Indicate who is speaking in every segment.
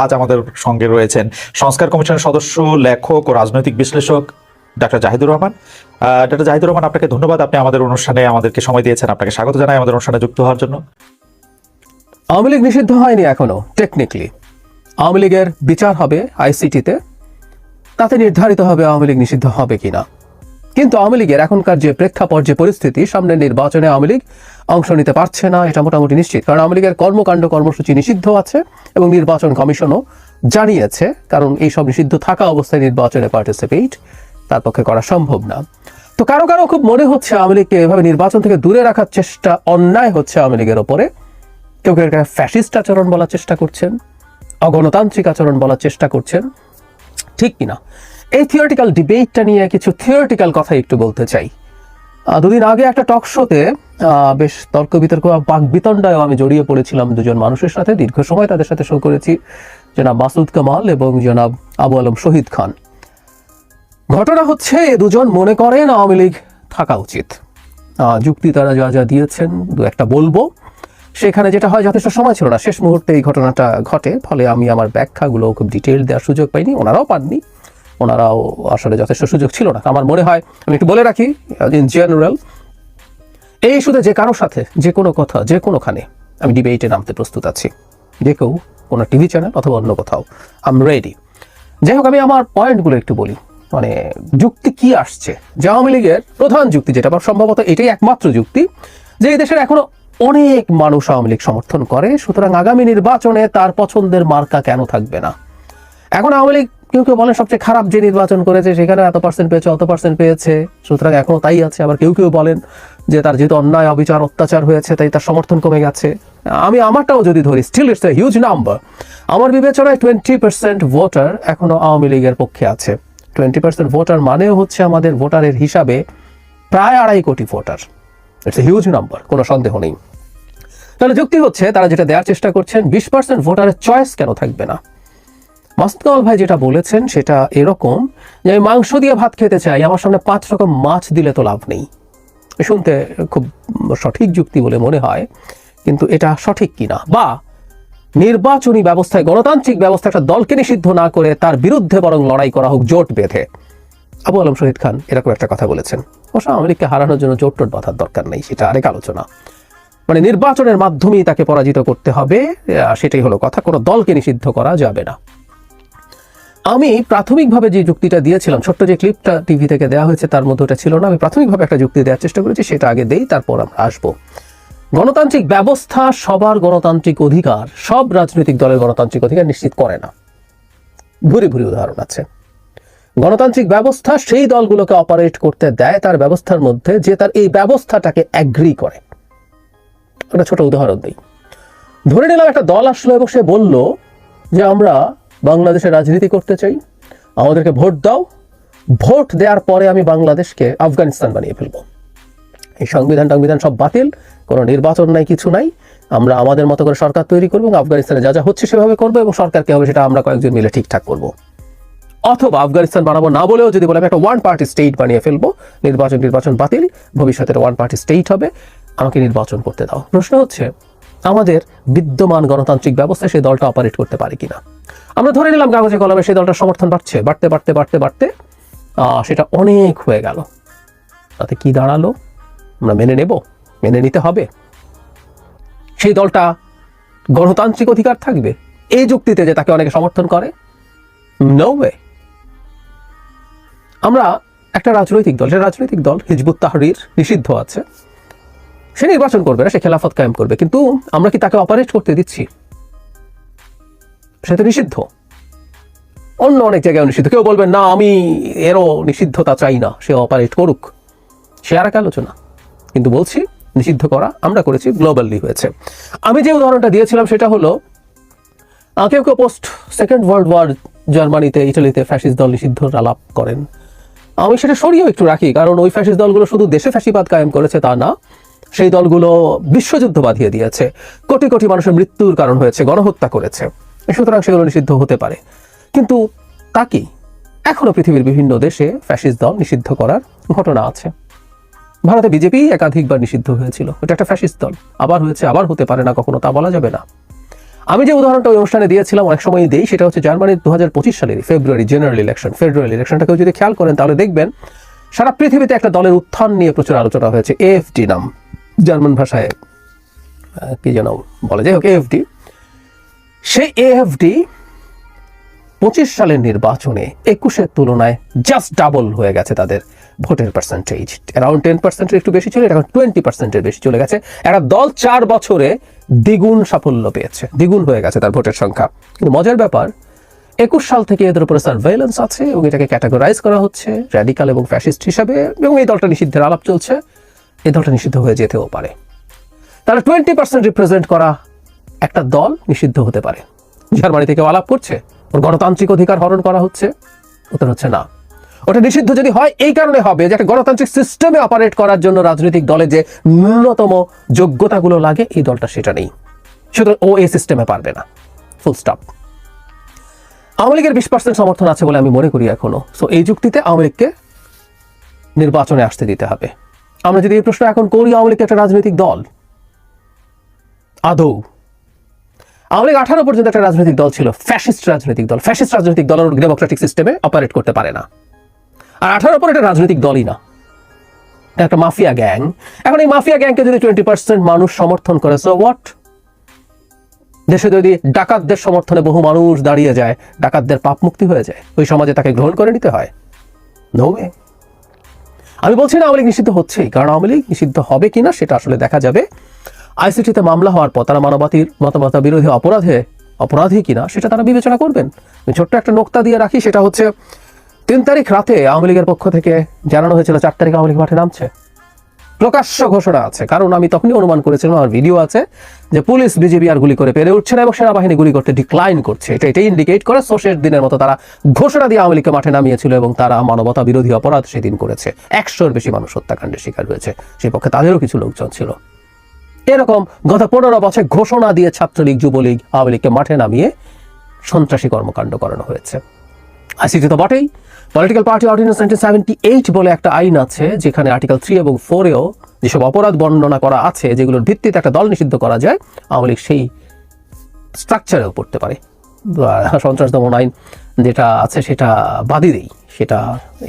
Speaker 1: আজ আমাদের সঙ্গে রয়েছেন সংস্কার কমিশনের সদস্য, লেখক ও রাজনৈতিক বিশ্লেষক ডাক্তার জাহিদুর রহমান। ডাক্তার জাহিদুর রহমান, আপনাকে ধন্যবাদ। আপনি আমাদের অনুষ্ঠানে আমাদেরকে সময় দিয়েছেন। আপনাকে স্বাগত জানাই আমাদের অনুষ্ঠানে যুক্ত হওয়ার জন্য।
Speaker 2: আওয়ামী লীগ নিষিদ্ধ হয়নি এখনও টেকনিক্যালি আওয়ামী লীগের বিচার হবে আইসিটিতে তাতে নির্ধারিত হবে আওয়ামী লীগ নিষিদ্ধ হবে কিনা। কিন্তু আওয়ামী লীগের এখনকার যে প্রেক্ষাপট, যে পরিস্থিতি, সামনের নির্বাচনে আওয়ামী লীগ অংশ নিতে পারছে না, এটা মোটামুটি নিশ্চিত। কারণ আওয়ামী লীগের কর্মকাণ্ড, কর্মসূচি নিষিদ্ধ আছে এবং নির্বাচন কমিশনও জানিয়েছে, কারণ এইসব নিষিদ্ধ থাকা অবস্থায় নির্বাচনে পার্টিসিপেট তার পক্ষে করা সম্ভব না। তো কারও কারও খুব মনে হচ্ছে আওয়ামী লীগকে এভাবে নির্বাচন থেকে দূরে রাখার চেষ্টা অন্যায় হচ্ছে আওয়ামী লীগের ওপরে। কেউ কেউ ফ্যাসিস্ট আচরণ বলার চেষ্টা করছেন, অগণতান্ত্রিক আচরণ বলার চেষ্টা করছেন, ঠিক কিনা? এই থিওরিটিক্যাল ডিবেটটা নিয়ে কিছু থিওরিটিক্যাল কথা একটু বলতে চাই। দুদিন আগে একটা টক শোতে বেশ তর্ক বিতর্ক, বাক বিতণ্ডায় আমি জড়িয়ে পড়েছিলাম দুজন মানুষের সাথে। দীর্ঘ সময় তাদের সাথে শো করেছি। জনাব মাসুদ কামাল এবং জনাব আবু আলম শহীদ খান। ঘটনা হচ্ছে দুজন মনে করেন আওয়ামী লীগ থাকা উচিত। যুক্তি তারা যা যা দিয়েছেন, দু একটা বলব। সেখানে যেটা হয়, যথেষ্ট সময় ছিল না। শেষ মুহূর্তে এই ঘটনাটা ঘটে। ফলে আমি আমার ব্যাখ্যাগুলো খুব ডিটেল দেওয়ার সুযোগ পাইনি, ওনারাও পাননি। ওনারাও আসলে যথেষ্ট সুযোগ ছিল না। আমার মনে হয়, আমি একটু বলে রাখি ইন জেনারেল এই ইস্যুতে যে কারোর সাথে যে কোনো কথা, যে কোনোখানে আমি ডিবেটে নামতে প্রস্তুত আছি। যে কেউ কোনো টিভি চ্যানেল অথবা অন্য কোথাও আম রেডি যাই হোক, আমি আমার পয়েন্টগুলো একটু বলি। মানে যুক্তি কি আসছে? যে আওয়ামী লীগের প্রধান যুক্তি যেটা, বা সম্ভবত এটাই একমাত্র যুক্তি, যে এই দেশের এখনও অনেক মানুষ আওয়ামী লীগ সমর্থন করে, সুতরাং আগামী নির্বাচনে তার পছন্দের মার্কা কেন থাকবে না? এখন আওয়ামী লীগ কেউ কেউ বলেন সবচেয়ে খারাপ যে নির্বাচন করেছে সেখানে এত পার্সেন্ট পেয়েছে, অত পার্সেন্ট পেয়েছে। সুতরাং এখনও তাই আছে, আবার কেউ কেউ বলেন যে তার যেহেতু অন্যায়, অবিচার, অত্যাচার হয়েছে, তাই তার সমর্থন কমে গেছে। আমি আমারটাও যদি ধরি স্টিল ইটস হিউজ নাম্বার আমার বিবেচনায় টোয়েন্টি পার্সেন্ট ভোটার এখনও আওয়ামী লীগের পক্ষে আছে। টোয়েন্টি পার্সেন্ট ভোটার মানেও হচ্ছে আমাদের ভোটারের হিসাবে প্রায় আড়াই কোটি voter. It's a huge number কোনো সন্দেহ নেই। তাহলে যুক্তি হচ্ছে, তারা যেটা দেওয়ার চেষ্টা করছেন, বিশ পার্সেন্ট ভোটারের চয়েস কেন থাকবে না? মাস্তুল ভাই যেটা বলেছেন, সেটা এরকম যে আমি মাংস দিয়ে ভাত খেতে চাই, আমার সামনে পাঁচ রকম মাছ দিলে তো লাভ নেই। শুনতে খুব সঠিক যুক্তি বলে মনে হয়, কিন্তু এটা সঠিক কিনা? বা নির্বাচনী ব্যবস্থায়, গণতান্ত্রিক ব্যবস্থা একটা দলকে নিষিদ্ধ না করে তার বিরুদ্ধে বরং লড়াই করা হোক জোট বেঁধে। আবু আলম শহীদ খান এরকম একটা কথা বলেছেন। অবশ্য আমেরিকা হারানোর জন্য জোট টোট বাঁধার দরকার নেই, সেটা আরেক আলোচনা। মানে নির্বাচনের মাধ্যমেই তাকে পরাজিত করতে হবে সেটাই হলো কথা, কোনো দলকে নিষিদ্ধ করা যাবে না। আমি প্রাথমিকভাবে যে যুক্তিটা দিয়েছিলাম, ছোট্ট যে ক্লিপটা টিভি থেকে দেওয়া হয়েছে তার মধ্যে ওটা ছিল না, আমি প্রাথমিকভাবে একটা যুক্তি দেওয়ার চেষ্টা করেছি, সেটা আগে দেই, তারপর আমরা আসব। গণতান্ত্রিক ব্যবস্থা সবার গণতান্ত্রিক অধিকার, সব রাজনৈতিক দলের গণতান্ত্রিক অধিকার নিশ্চিত করে না। ভুরি ভুরি উদাহরণ আছে। গণতান্ত্রিক ব্যবস্থা সেই দলগুলোকে অপারেট করতে দেয়, তার ব্যবস্থার মধ্যে যে তার এই ব্যবস্থাটাকে অ্যাগ্রি করে। একটা ছোট উদাহরণ দিই। ধরে নিলাম একটা দল আসলো এবং সে বলল যে আমরা বাংলাদেশে রাজনীতি করতে চাই, আমাদেরকে ভোট দাও। ভোট দেওয়ার পরে আমি বাংলাদেশকে আফগানিস্তান বানিয়ে ফেলব। এই সংবিধান টাংবিধান সব বাতিল, কোনো নির্বাচন নাই, কিছু নাই। আমরা আমাদের মতো করে সরকার তৈরি করব এবং আফগানিস্তানে যা যা হচ্ছে সেভাবে করব এবং সরকারকে হবে সেটা আমরা কয়েকজন মিলে ঠিকঠাক করব। অথবা আফগানিস্তান বানাবো না বলেও যদি বলে আমি একটা ওয়ান পার্টি স্টেট বানিয়ে ফেলব, নির্বাচন নির্বাচন বাতিল, ভবিষ্যতের ওয়ান পার্টি স্টেট হবে, আমাকে নির্বাচন করতে দাও। প্রশ্ন হচ্ছে, আমাদের বিদ্যমান গণতান্ত্রিক ব্যবস্থায় সেই দলটা অপারেট করতে পারে কিনা? আমরা ধরে নিলাম কাগজে কলমে সেই দলটার সমর্থন বাড়ছে, বাড়তে বাড়তে বাড়তে বাড়তে সেটা অনেক হয়ে গেল। তাতে কি দাঁড়াল? আমরা মেনে নেব, মেনে নিতে হবে। সেই দলটা গণতান্ত্রিক অধিকার থাকবে। এই যুক্তিতে যে তাকে অনেকে সমর্থন করে নো ওয়ে আমরা একটা রাজনৈতিক দল সেটা রাজনৈতিক দল হিজবুত তাহরির নিষিদ্ধ আছে। সে নির্বাচন করবে না, সে খেলাফত কায়েম করবে। কিন্তু আমরা কি তাকে অপারেট করতে দিচ্ছি? সে তো নিষিদ্ধ। অন্য অনেক জায়গায় নিষিদ্ধ। কেউ বলবেন, না, আমি এরও নিষিদ্ধতা চাই না, সে অপারেট করুক। সে আর এক আলোচনা। কিন্তু বলছি, নিষিদ্ধ করা আমরা করেছি গ্লোবালি হয়েছে। আমি যে উদাহরণটা দিয়েছিলাম, সেটা হলো কেউ কেউ পোস্ট সেকেন্ড ওয়ার্ল্ড ওয়ার জার্মানিতে, ইটালিতে ফ্যাসিস্ট দল নিষিদ্ধর আলাপ করেন। আমি সেটা সরিয়েও একটু রাখি, কারণ ওই ফ্যাসিস্ট দলগুলো শুধু দেশে ফ্যাসিবাদ কায়েম করেছে তা না, সেই দলগুলো বিশ্বযুদ্ধ বাঁধিয়ে দিয়েছে। কোটি কোটি মানুষের মৃত্যুর কারণ হয়েছে, গণহত্যা করেছে। সুতরাং সেগুলো নিষিদ্ধ হতে পারে। কিন্তু তা কি? এখনও পৃথিবীর বিভিন্ন দেশে ফ্যাসিস্ট দল নিষিদ্ধ করার ঘটনা আছে। ভারতে বিজেপি একাধিকবার নিষিদ্ধ হয়েছিল। এটা একটা ফ্যাসিস্ট দল। আবার হয়েছে, আবার হতে পারে না, কখনো তা বলা যাবে না। আমি যে উদাহরণটা ওই অনুষ্ঠানে দিয়েছিলাম, অনেক সময় দিই, সেটা হচ্ছে জার্মানির দু হাজার পঁচিশ সালের ফেব্রুয়ারি জেনারেল ইলেকশন ফেব্রুয়ারি ইলেকশনটাকেও যদি খেয়াল করেন, তাহলে দেখবেন সারা পৃথিবীতে একটা দলের উত্থান নিয়ে প্রচুর আলোচনা হয়েছে। এএফডি নাম। জার্মান ভাষায় কি যেন বলে। যাই হোক, এএফডি। সেই এএফডি পঁচিশ সালের নির্বাচনে একুশের তুলনায় জাস্ট ডাবল হয়ে গেছে তাদের ভোটের পার্সেন্টেজ অ্যারাউন্ড টেন পার্সেন্টের একটু বেশি ছিল, এখন টোয়েন্টি পার্সেন্টের বেশি চলে গেছে। একটা দল চার বছরে দ্বিগুণ সাফল্য পেয়েছে, দ্বিগুণ হয়ে গেছে তার ভোটের সংখ্যা। কিন্তু মজার ব্যাপার, একুশ সাল থেকে এদের উপরে সার্ভেলেন্স আছে এবং এটাকে ক্যাটাগরাইজ করা হচ্ছে র্যাডিকাল এবং ফ্যাসিস্ট হিসাবে এবং এই দলটা নিষিদ্ধের আলাপ চলছে। এই দলটা নিষিদ্ধ হয়ে যেতেও পারে। তারা টোয়েন্টি পার্সেন্ট রিপ্রেজেন্ট করা একটা দল নিষিদ্ধ হতে পারে। জার্মানি থেকে আলাপ করছে, ওর গণতান্ত্রিক অধিকার হরণ করা হচ্ছে, উত্তর হচ্ছে না। ওটা নিষিদ্ধ যদি হয়, এই কারণে হবে যে একটা গণতান্ত্রিক সিস্টেমে অপারেট করার জন্য রাজনৈতিক দলে যে ন্যূনতম যোগ্যতাগুলো লাগে, এই দলটা সেটা নেই। সুতরাং ও এই সিস্টেমে পারবে না। ফুল স্টপ আওয়ামী লীগের বিশ পার্সেন্ট সমর্থন আছে বলে আমি মনে করি এখনও। সো এই যুক্তিতে আওয়ামী লীগকে নির্বাচনে আসতে দিতে হবে। আমরা যদি এই প্রশ্ন এখন করি, আওয়ামী লীগ একটা রাজনৈতিক দল, আদৌ আওয়ামী লীগ আঠারো পর্যন্ত একটা রাজনৈতিক দল ছিল ফ্যাসিস্ট রাজনৈতিক দল। ফ্যাসিস্ট রাজনৈতিক দল ডেমোক্রেটিক সিস্টেমে অপারেট করতে পারে না। আর আঠারো পর এটা রাজনৈতিক দলই না। একটা মাফিয়া গ্যাং এখন এই মাফিয়া গ্যাংকে যদি টোয়েন্টি পার্সেন্ট মানুষ সমর্থন করে সো হোয়াট দেশে যদি ডাকাতদের সমর্থনে বহু মানুষ দাঁড়িয়ে যায়, ডাকাতদের পাপ মুক্তি হয়ে যায়, ওই সমাজে তাকে গ্রহণ করে নিতে হয়? নো ওয়ে আমি বলছি না আওয়ামী লীগ নিষিদ্ধ হচ্ছেই, কারণ আওয়ামী লীগ নিষিদ্ধ হবে কিনা সেটা আসলে দেখা যাবে। আইসিটিতে মামলা হওয়ার পর তারা মানবাতির মতামত বিরোধী অপরাধে অপরাধী কিনা সেটা তারা বিবেচনা করবেন। ছোট্ট একটা নোক্তা দিয়ে রাখি, সেটা হচ্ছে তিন তারিখ রাতে আওয়ামী লীগের পক্ষ থেকে জানানো হয়েছিল চার তারিখ আওয়ামী লীগ মাঠে নামছে। প্রকাশ্য ঘোষণা আছে, কারণ আমি তখনই অনুমান করেছিলাম, আমার ভিডিও আছে, যে পুলিশ বিজেপি আর গুলি করে পেরে উঠছে না এবং সেনাবাহিনী গুলি করতে ডিক্লাইন করছে। এটা এটাই ইন্ডিকেট করে সোশের দিনের মতো তারা ঘোষণা দিয়ে আওয়ামী লীগকে মাঠে নামিয়েছিল এবং তারা মানবতা বিরোধী অপরাধ সেদিন করেছে। একশোর বেশি মানুষ হত্যাকাণ্ডের শিকার হয়েছে। সেই পক্ষে তাদেরও কিছু লোকজন ছিল। এরকম গত পনেরো বছর ঘোষণা দিয়ে ছাত্রলীগ, যুবলীগ, আওয়ামী লীগকে মাঠে নামিয়ে সন্ত্রাসী কর্মকাণ্ড করানো হয়েছে। আইসিটি তো বটেই। Political party ordinance nineteen eight বলে একটা আইন আছে, যেখানে আর্টিকেল থ্রি এবং ফোরেও যেসব অপরাধ বর্ণনা করা আছে, যেগুলোর ভিত্তিতে একটা দল নিষিদ্ধ করা যায়, আওয়ামী লীগ সেই স্ট্রাকচারেও পড়তে পারে। সন্ত্রাস দমন আইন যেটা আছে সেটা বাদই দেই। সেটা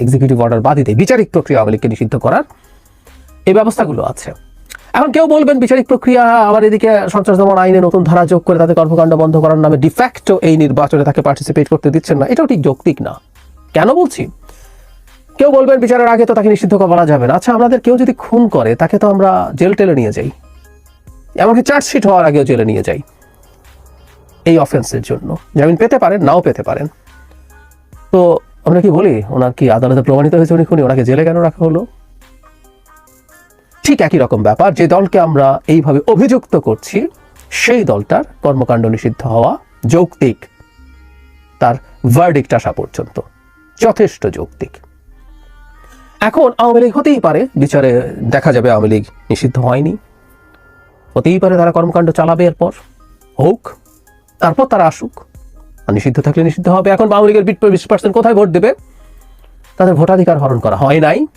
Speaker 2: এক্সিকিউটিভ অর্ডার বাদই দেয় বিচারিক প্রক্রিয়া আওয়ামী লীগকে নিষিদ্ধ করার এই ব্যবস্থাগুলো আছে। এখন কেউ বলবেন, বিচারিক প্রক্রিয়া আবার এদিকে সন্ত্রাস দমন আইনে নতুন ধারা যোগ করে তাদের কর্মকাণ্ড বন্ধ করার নামে ডিফ্যাক্টো এই নির্বাচনে তাকে পার্টিসিপেট করতে দিচ্ছেন না। এটাও ঠিক যৌক্তিক না। কেন বলছি? কেউ বলবেন, বিচারের আগে তো তাকে নিষিদ্ধ করা যাবে না। আচ্ছা আমাদের কেউ যদি খুন করে, তাকে তো আমরা জেল টেলে নিয়ে যাই। এমনকি চার্জশিট হওয়ার আগেও জেলে নিয়ে যাই। এই অফেন্সের জন্য। জামিন পেতে পারেন, নাও পেতে পারেন। তো আমরা কি বলি? ওনার কি আদালতে প্রমাণিত হয়েছে উনি খুনি? ওনাকে জেলে কেন রাখা হলো? ঠিক একই রকম ব্যাপার। যে দলকে আমরা এইভাবে অভিযুক্ত করছি, সেই দলটার কর্মকাণ্ড নিষিদ্ধ হওয়া যৌক্তিক। তার ভার্ডিক্ট আসা পর্যন্ত। যথেষ্ট যৌক্তিক। এখন আওয়ামী লীগ হতেই পারে, বিচারে দেখা যাবে আওয়ামী লীগ নিষিদ্ধ হয়নি। হতেই পারে তারা কর্মকাণ্ড চালাবে এরপর। হোক, তারপর তারা আসুক। আর নিষিদ্ধ থাকলে নিষিদ্ধ হবে। এখন আওয়ামী লীগের বিশ পার্সেন্ট কোথায় ভোট দেবে? তাদের ভোটাধিকার হরণ করা হয় নাই।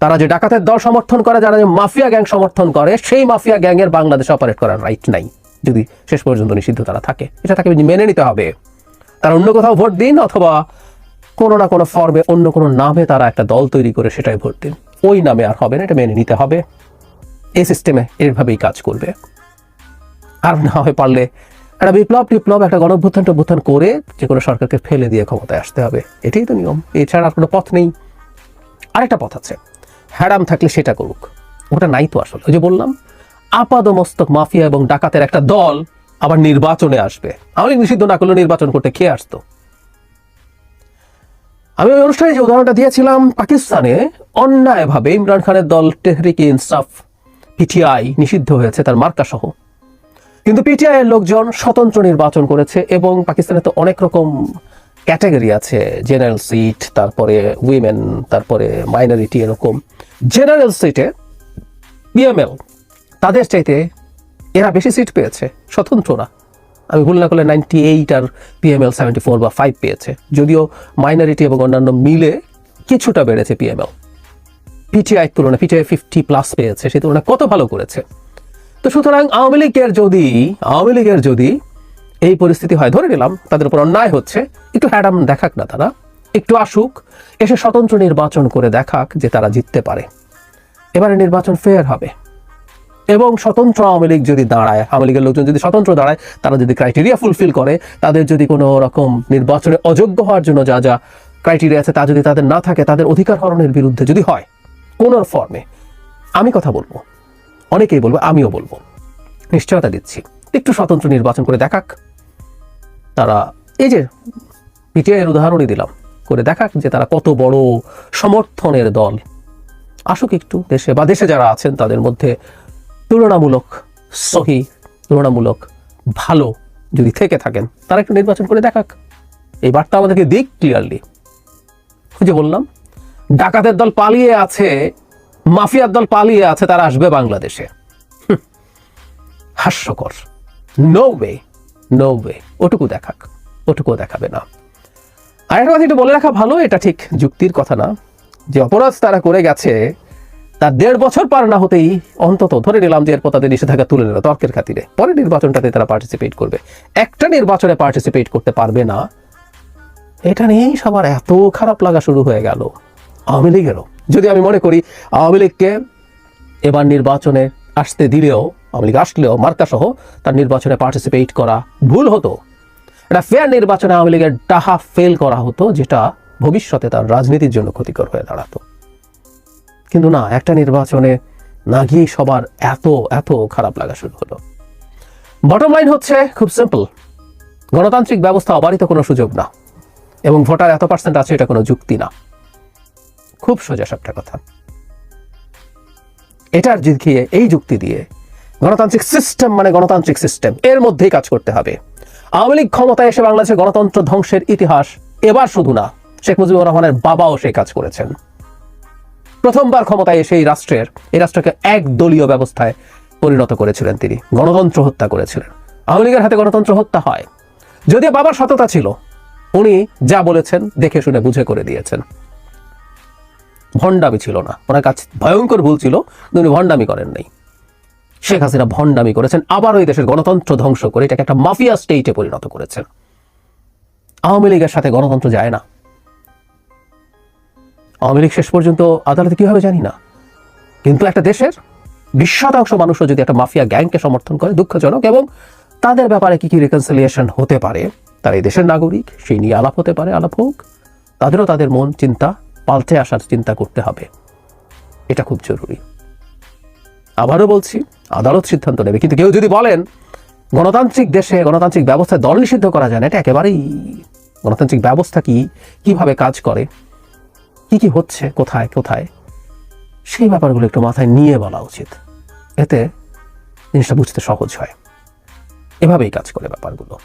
Speaker 2: তারা যে ডাকাতের দল সমর্থন করে, যারা যে মাফিয়া গ্যাং সমর্থন করে, সেই মাফিয়া গ্যাংয়ের বাংলাদেশে অপারেট করার রাইট নাই। যদি শেষ পর্যন্ত নিষিদ্ধ তারা থাকে। এটা তাকে মেনে নিতে হবে। তারা অন্য কোথাও ভোট দিন অথবা কোনো না কোনো ফর্মে অন্য কোনো নামে তারা একটা দল তৈরি করে সেটাই ভোট দিন। ওই নামে আর হবে না, এটা মেনে নিতে হবে। এই সিস্টেমে এভাবেই কাজ করবে। আর না হয় পারলে একটা বিপ্লব টিপ্লব, একটা গণভ্যুত্থান টভ্যুত্থান করে যে কোনো সরকারকে ফেলে দিয়ে ক্ষমতায় আসতে হবে। এটাই তো নিয়ম। এছাড়া আর কোনো পথ নেই। আরেকটা পথ আছে। হ্যারাম থাকলে সেটা করুক। ওটা নাই তো আসলে। ওই যে বললাম, আপাদমস্তক মাফিয়া এবং ডাকাতের একটা দল আবার নির্বাচনে আসবে। আমি নিষিদ্ধ না করলে নির্বাচন করতে খেয়ে আসতো? আমি ওই অনুষ্ঠানে যে উদাহরণটা দিয়েছিলাম, পাকিস্তানে অন্যায়ভাবে ইমরান খানের দল টেহরিক ইনসাফ পিটিআই নিষিদ্ধ হয়েছে, তার মার্কা সহ। কিন্তু পিটিআই এর লোকজন স্বতন্ত্র নির্বাচন করেছে এবং পাকিস্তানে তো অনেক রকম ক্যাটাগরি আছে, জেনারেল সিট, তারপরে উইমেন, তারপরে মাইনরিটি এরকম। জেনারেল সিটে বিএমএল তাদের চাইতে এরা বেশি সিট পেয়েছে স্বতন্ত্ররা আমি ভুল না করলে নাইনটি এইট আর পিএমএল সেভেন্টি ফোর বা ফাইভ পেয়েছে। যদিও মাইনরিটি এবং অন্যান্য মিলে কিছুটা বেড়েছে পিএমএল। পিটিআই তুলনায় পিটিআই ফিফটি প্লাস পেয়েছে সেই তুলনায় কত ভালো করেছে। তো সুতরাং আওয়ামী লীগের যদি, আওয়ামী লীগের যদি এই পরিস্থিতি হয়, ধরে নিলাম, তাদের উপর অন্যায় হচ্ছে, একটু হ্যাডাম দেখাক না তারা। একটু আসুক, এসে স্বতন্ত্র নির্বাচন করে দেখাক যে তারা জিততে পারে। এবারে নির্বাচন ফেয়ার হবে। এবং স্বতন্ত্র আওয়ামী লীগ যদি দাঁড়ায়, আওয়ামী লীগের লোকজন যদি স্বতন্ত্র দাঁড়ায়, তারা যদি ক্রাইটেরিয়া ফুলফিল করে, তাদের যদি কোনো রকম নির্বাচনে অযোগ্য হওয়ার জন্য যা যা ক্রাইটেরিয়া আছে তা যদি তাদের না থাকে, তাদের অধিকার হরণের বিরুদ্ধে যদি হয়, কোন ফর্মে আমি কথা বলব। অনেকেই বলব, আমিও বলব। নিশ্চয়তা দিচ্ছি। একটু স্বতন্ত্র নির্বাচন করে দেখাক। তারা, এই যে পিটিআই এর উদাহরণই দিলাম। করে দেখাক যে তারা কত বড় সমর্থনের দল। আসুক একটু দেশে বা দেশে যারা আছেন তাদের মধ্যে তুলনামূলক সহি, তুলনামূলক ভালো যদি থেকে থাকেন, তারা একটু নির্বাচন করে দেখাক। এই বার্তা আমাদেরকে দিক ক্লিয়ারলি যে বললাম, ডাকাতের দল পালিয়ে আছে, মাফিয়ার দল পালিয়ে আছে, তারা আসবে বাংলাদেশে। হাস্যকর। নো ওয়ে নো ওয়ে ওটুকু দেখাক ওটুকু দেখাবে না। আর একটা কথা একটু বলে রাখা ভালো, এটা ঠিক যুক্তির কথা না। যে অপরাধ তারা করে গেছে তার দেড় বছর পার না হতেই অন্তত ধরে নিলাম যে এরপর তাদের নিষেধাজ্ঞা তুলে নিল তর্কের খাতিরে। পরে নির্বাচনটাতে তারা পার্টিসিপেট করবে। একটা নির্বাচনে পার্টিসিপেট করতে পারবে না, এটা নিয়েই সবার এত খারাপ লাগা শুরু হয়ে গেল। আওয়ামী লীগেরও। যদি আমি মনে করি, আওয়ামী লীগকে এবার নির্বাচনে আসতে দিলেও, আওয়ামী লীগ আসলেও মার্কাসহ তার নির্বাচনে পার্টিসিপেট করা ভুল হতো। এটা ফেয়ার নির্বাচনে আওয়ামী লীগের ডাহা ফেল করা হতো, যেটা ভবিষ্যতে তার রাজনীতির জন্য ক্ষতিকর হয়ে দাঁড়াতো। কিন্তু না, একটা নির্বাচনে না গিয়ে সবার এত এত খারাপ লাগা শুরু হলো। বটম লাইন হচ্ছে, খুব সিম্পল গণতান্ত্রিক ব্যবস্থা অবারিত কোনো সুযোগ না, এবং ভোটার এত পার্সেন্ট আছে, এটা কোনো যুক্তি না। খুব সোজা সাপটা কথা। এটার দিকে এই যুক্তি দিয়ে গণতান্ত্রিক সিস্টেম মানে গণতান্ত্রিক সিস্টেম এর মধ্যেই কাজ করতে হবে। আওয়ামী লীগ ক্ষমতায় এসে বাংলাদেশের গণতন্ত্র ধ্বংসের ইতিহাস এবার শুধু না, শেখ মুজিবুর রহমানের বাবাও সেই কাজ করেছেন। প্রথমবার ক্ষমতায় এসে এই রাষ্ট্রের, এই রাষ্ট্রকে এক দলীয় ব্যবস্থায় পরিণত করেছিলেন তিনি, গণতন্ত্র হত্যা করেছিলেন। আওয়ামী লীগের হাতে গণতন্ত্র হত্যা হয়। যদিও বাবার সততা ছিল, উনি যা বলেছেন দেখে শুনে বুঝে করে দিয়েছেন। ভণ্ডামি ছিল না, ওনার কাছে ভয়ঙ্কর ভুল ছিল উনি ভণ্ডামি করেন নাই। শেখ হাসিনা ভণ্ডামি করেছেন আবার ওই দেশের গণতন্ত্র ধ্বংস করে এটাকে একটা মাফিয়া স্টেটে পরিণত করেছেন। আওয়ামী লীগের সাথে গণতন্ত্র যায় না। আওয়ামী লীগ শেষ পর্যন্ত আদালতে কি হবে জানি না। কিন্তু একটা দেশের বিশ শতাংশ মানুষও যদি একটা মাফিয়া গ্যাংকে সমর্থন করে দুঃখজনক এবং তাদের ব্যাপারে কি কি রিকনসিলিয়েশন হতে পারে, তারা এই দেশের নাগরিক, সেই নিয়ে আলাপ হতে পারে, আলাপ হোক, তাদেরও তাদের মন, চিন্তা, পাল্টে আসার চিন্তা করতে হবে। এটা খুব জরুরি। আবারও বলছি আদালত সিদ্ধান্ত নেবে। কিন্তু কেউ যদি বলেন, গণতান্ত্রিক দেশে গণতান্ত্রিক ব্যবস্থায় দল নিষিদ্ধ করা যায় না, এটা একেবারেই গণতান্ত্রিক ব্যবস্থা কি, কীভাবে কাজ করে, কি কি হচ্ছে, কোথায় কোথায়, সেই ব্যাপারগুলো একটু মাথায় নিয়ে বলা উচিত। এতে জিনিসটা বুঝতে সহজ হয়। এভাবেই কাজ করে ব্যাপারগুলো।